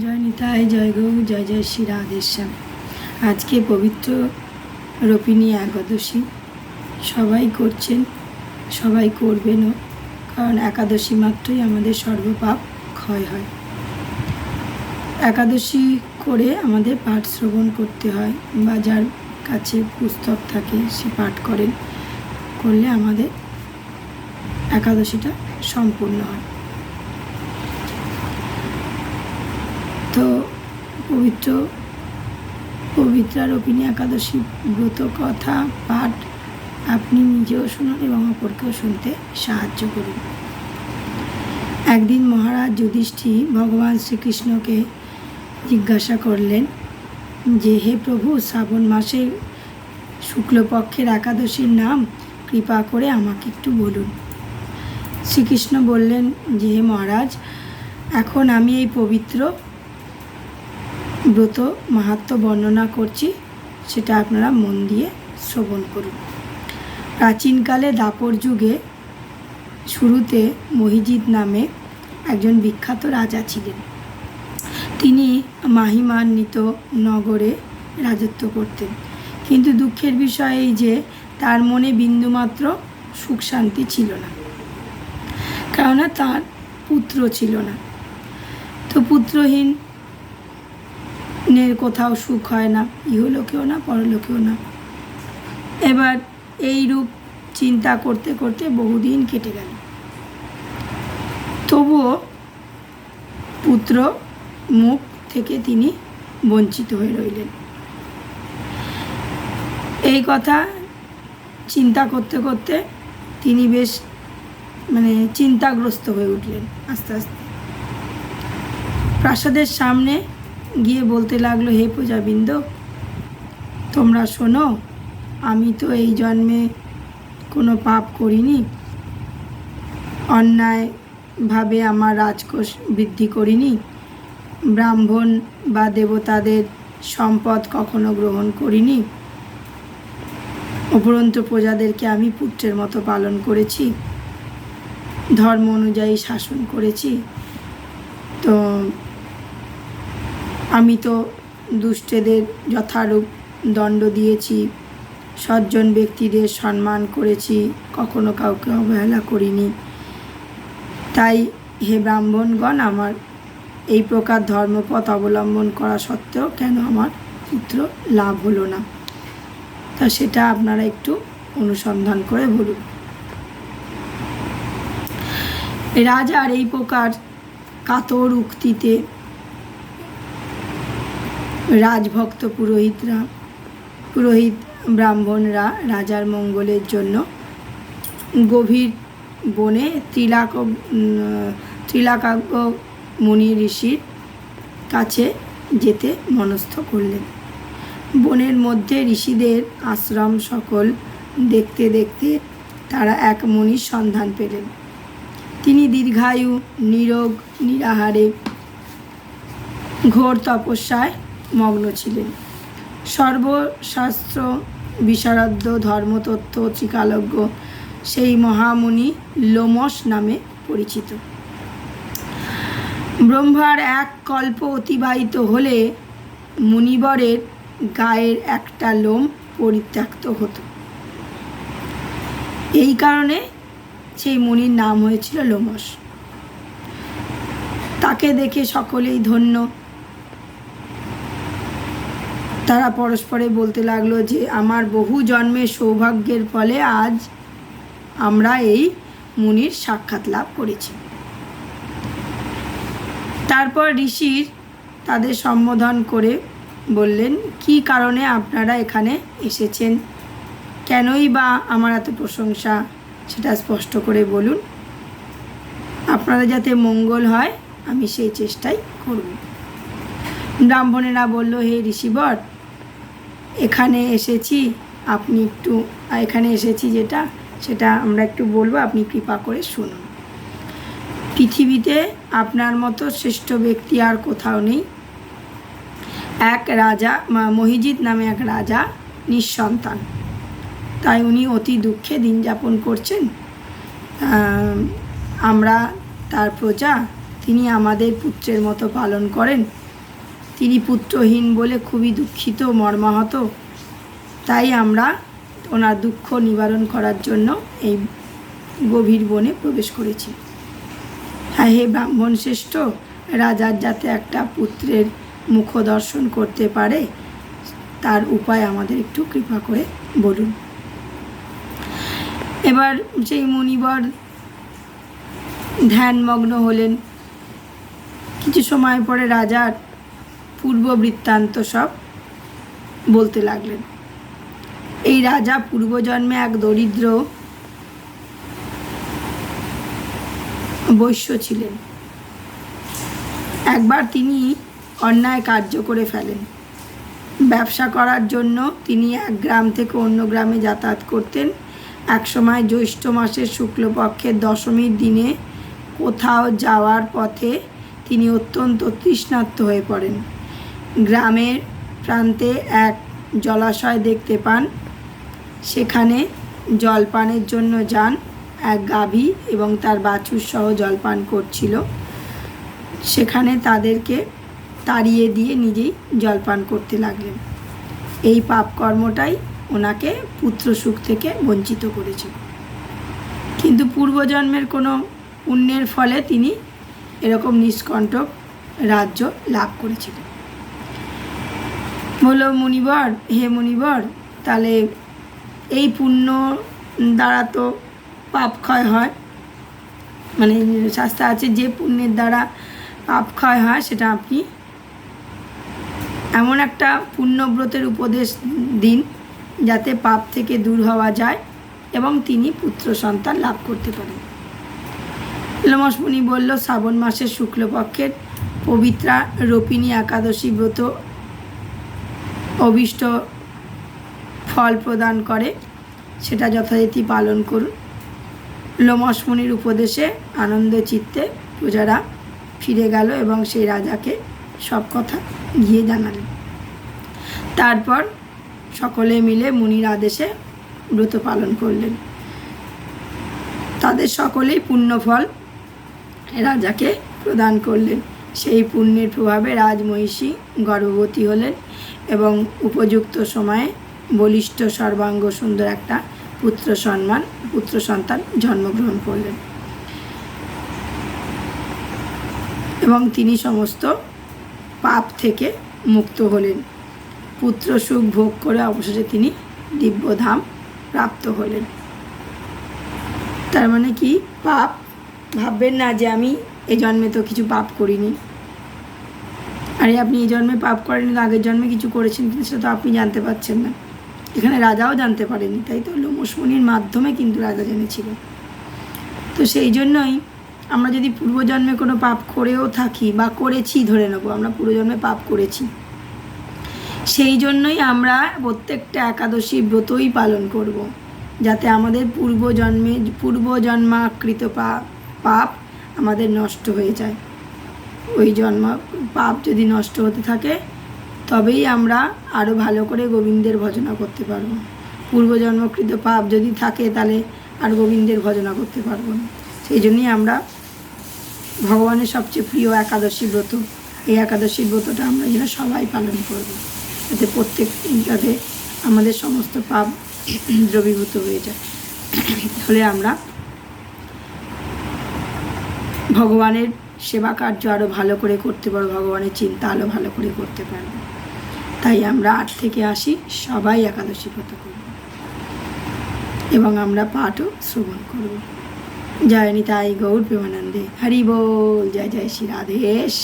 জয় নিতাই, জয় গৌ, জয় জয় শ্রী রাধেশ্যাম আজকে পবিত্র রোপিণী একাদশী। সবাই করছেন, সবাই করবেনও, কারণ একাদশী মাত্রই আমাদের সর্বপাপ ক্ষয় হয়। একাদশী করে আমাদের পাঠ শ্রবণ করতে হয়, বা যার কাছে পুস্তক থাকে সে পাঠ করেন। করলে আমাদের একাদশীটা সম্পূর্ণ হয় তো পবিত্র পবিত্রা রোপিণী একাদশী ব্রত কথা পাঠ আপনি নিজেও শুনুন এবং অপরকেও শুনতে সাহায্য করুন। একদিন মহারাজ যুধিষ্ঠির ভগবান শ্রীকৃষ্ণকে জিজ্ঞাসা করলেন যে, হে প্রভু, শ্রাবণ মাসের শুক্লপক্ষের একাদশীর নাম কৃপা করে আমাকে একটু বলুন। শ্রীকৃষ্ণ বললেন যে, হে মহারাজ, এখন আমি এই পবিত্র ব্রত মাহাত্ম বর্ণনা করছি, সেটা আপনারা মন দিয়ে শ্রবণ করুন। প্রাচীনকালে দাপর যুগে শুরুতে মহিজিৎ নামে একজন বিখ্যাত রাজা ছিলেন। তিনি মাহিমান্বিত নগরে রাজত্ব করতেন। কিন্তু দুঃখের বিষয় এই যে, তার মনে বিন্দুমাত্র সুখ শান্তি ছিল না। কেননা তার পুত্র ছিল না। তো পুত্রহীন নের কোথাও সুখ হয় না, ইহলোকেও না, পরলোকেও না। এবার এই রূপ চিন্তা করতে করতে বহুদিন কেটে গেল। তবুও পুত্র মুখ থেকে তিনি বঞ্চিত হয়ে রইলেন। এই কথা চিন্তা করতে করতে তিনি বেশ মানে চিন্তাগ্রস্ত হয়ে উঠলেন আস্তে আস্তে। প্রাসাদের সামনে গিয়ে বলতে লাগল, হে প্রজাবৃন্দ তোমরা শোনো, আমি তো এই জন্মে কোনো পাপ করিনি। অন্যায়ভাবে আমার রাজকোষ বৃদ্ধি করিনি। ব্রাহ্মণ বা দেবতাদের সম্পদ কখনো গ্রহণ করিনি। উপরন্ত প্রজাদেরকে আমি পুত্রের মতো পালন করেছি। ধর্ম অনুযায়ী শাসন করেছি। তো আমি তো দুষ্টেদের যথারূপ দণ্ড দিয়েছি, সজ্জন ব্যক্তিদের সম্মান করেছি, কখনো কাউকে অবহেলা করিনি। তাই হে ব্রাহ্মণগণ, আমার এই প্রকার ধর্মপথ অবলম্বন করা সত্ত্বেও কেন আমার পুত্র লাভ হলো না? তা সেটা আপনারা একটু অনুসন্ধান করে বলুন। রাজার এই প্রকার কাতর উক্তিতে রাজভক্ত পুরোহিতরা, পুরোহিত ব্রাহ্মণরা রাজার মঙ্গলের জন্য গভীর বনে ত্রিলাক ত্রিলাকাব্য মুনি ঋষির কাছে যেতে মনস্থ করলেন। বনের মধ্যে ঋষিদের আশ্রম সকল দেখতে দেখতে তারা এক মুনির সন্ধান পেলেন। তিনি দীর্ঘায়ু, নিরোগ, নিরাহারে, ঘোর তপস্যায় মগ্ন ছিলেন। সর্বশাস্ত্র, বিশারদ্য, ধর্মতত্ত্ব ত্রিকালজ্ঞ সেই মহামুনি লোমস নামে পরিচিত। ব্রহ্মার এক কল্প অতিবাহিত হলে মুনিবরের গায়ের একটা লোম পরিত্যক্ত হতো। এই কারণে সেই মুনির নাম হয়েছিল লোমস তাকে দেখে সকলেই ধন্য। তারা পরস্পরে বলতে লাগল যে, আমার বহু জন্মের সৌভাগ্যের ফলে আজ আমরা এই মুনির সাক্ষাৎ লাভ করেছি। তারপর ঋষির তাদের সম্বোধন করে বললেন, কি কারণে আপনারা এখানে এসেছেন? কেনই বা আমার এত প্রশংসা? সেটা স্পষ্ট করে বলুন, আপনারা যাতে মঙ্গল হয়, আমি সেই চেষ্টাই করব। ব্রাহ্মণেরা বলল, হে ঋষিবর এখানে এসেছি, আপনি একটু এখানে এসেছি যেটা, সেটা আমরা একটু বলব, আপনি কৃপা করে শুনুন। পৃথিবীতে আপনার মতো শ্রেষ্ঠ ব্যক্তি আর কোথাও নেই। এক রাজা মহিজিৎ নামে এক রাজা নিঃসন্তান। তাই উনি অতি দুঃখে দিন যাপন করছেন। আমরা তার প্রজা, তিনি আমাদের পুত্রের মতো পালন করেন। তিনি পুত্রহীন বলে খুবই দুঃখিত, মর্মাহত। তাই আমরা ওনার দুঃখ নিবারণ করার জন্য এই গভীর বনে প্রবেশ করেছি। হ্যাঁ হে ব্রাহ্মণ শ্রেষ্ঠ রাজার যাতে একটা পুত্রের মুখ দর্শন করতে পারে, তার উপায় আমাদের একটু কৃপা করে বলুন। এবার সেই মুনিবর ধ্যানমগ্ন হলেন, কিছু সময় পরে রাজার পূর্ব বৃত্তান্ত সব বলতে লাগলেন। এই রাজা পূর্বজন্মে এক দরিদ্র বৈশ্য ছিলেন। একবার তিনি অন্যায় কার্য করে ফেলেন। ব্যবসা করার জন্য তিনি এক গ্রাম থেকে অন্য গ্রামে যাতায়াত করতেন। একসময় জ্যৈষ্ঠ মাসের শুক্লপক্ষের দশমীর দিনে কোথাও যাওয়ার পথে তিনি অত্যন্ত তৃষ্ণার্ত হয়ে পড়েন। গ্রামের প্রান্তে এক জলাশয় দেখতে পান। সেখানে জলপানের জন্য যান এক গাভী এবং তার বাছুর সহ জলপান করছিল। সেখানে তাদেরকে তাড়িয়ে দিয়ে নিজেই জলপান করতে লাগলেন। এই পাপ কর্মটাই ওনাকে পুত্র সুখ থেকে বঞ্চিত করেছিল কিন্তু পূর্বজন্মের কোনো পুণ্যের ফলে তিনি এরকম নিষ্কণ্টক রাজ্য লাভ করেছিলেন। বলল মুনিবর, হে মুনিবর, তাহলে এই পুণ্য দ্বারা তো পাপ ক্ষয় হয়। মানে শাস্তা আছে, যে পুণ্যের দ্বারা পাপ ক্ষয় হয়, সেটা আপনি এমন একটা পুণ্যব্রতের উপদেশ দিন যাতে পাপ থেকে দূর হওয়া যায় এবং তিনি পুত্র সন্তান লাভ করতে পারেন। লোমসমুনি বলল, শ্রাবণ মাসের শুক্লপক্ষের পবিত্রা রোপিণী একাদশী ব্রত অভীষ্ট ফল প্রদান করে, সেটা যথারীতি পালন করুন। লোমসমুনির উপদেশে আনন্দ চিত্তে প্রজারা ফিরে গেল এবং সেই রাজাকে সব কথা গিয়ে জানালেন। তারপর সকলে মিলে মুনির আদেশে ব্রত পালন করলেন। তাদের সকলেই পুণ্যফল রাজাকে প্রদান করলেন। সেই পুণ্যের প্রভাবে রাজমহিষী গর্ভবতী হলেন এবং উপযুক্ত সময়ে বলিষ্ঠ সর্বাঙ্গ সুন্দর একটা পুত্র সম্মান পুত্র সন্তান জন্মগ্রহণ করলেন। এবং তিনি সমস্ত পাপ থেকে মুক্ত হলেন। পুত্র সুখ ভোগ করে অবশেষে তিনি দিব্যধাম প্রাপ্ত হলেন। তার মানে কি? পাপ? ভাববেন না যে আমি এই জন্মে তো কিছু পাপ করিনি। আরে আপনি এই জন্মে পাপ করেনি তো আগের জন্মে কিছু করেছেন, কিন্তু সেটা তো আপনি জানতে পারছেন না। এখানে রাজাও জানতে পারেনি, তাই তো? লোমসমণির মাধ্যমে কিন্তু রাজা জেনেছিল। তো সেই জন্যই আমরা যদি পূর্বজন্মে কোনো পাপ করেও থাকি বা করেছি, ধরে নেব, আমরা পূর্বজন্মে পাপ করেছি, সেই জন্যই আমরা প্রত্যেকটা একাদশী ব্রতই পালন করব। যাতে আমাদের পূর্বজন্মে, পূর্বজন্মাকৃত পাপ আমাদের নষ্ট হয়ে যায়। ওই জন্ম, পাপ যদি নষ্ট হতে থাকে, তবেই আমরা আরও ভালো করে গোবিন্দের ভজনা করতে পারব। পূর্বজন্মকৃত পাপ যদি থাকে, তাহলে আর গোবিন্দের ভজনা করতে পারব না। সেই জন্যই আমরা ভগবানের সবচেয়ে প্রিয় একাদশী ব্রত, এই একাদশী ব্রতটা আমরা যেন সবাই পালন করব। যাতে প্রত্যেক যাতে আমাদের সমস্ত পাপ দ্রবীভূত হয়ে যায়। তাহলে আমরা ভগবানের সেবা কার্য আরও ভালো করে করতে পারো, ভগবানের চিন্তা আরও ভালো করে করতে পারব তাই আমরা আট থেকে আসি, সবাই একাদশী ব্রত করব। এবং আমরা পাঠও শ্রবণ করব। জয় নিতাই গৌর প্রেমানন্দে। হরি বল, জয় জয় শ্রী রাধেশ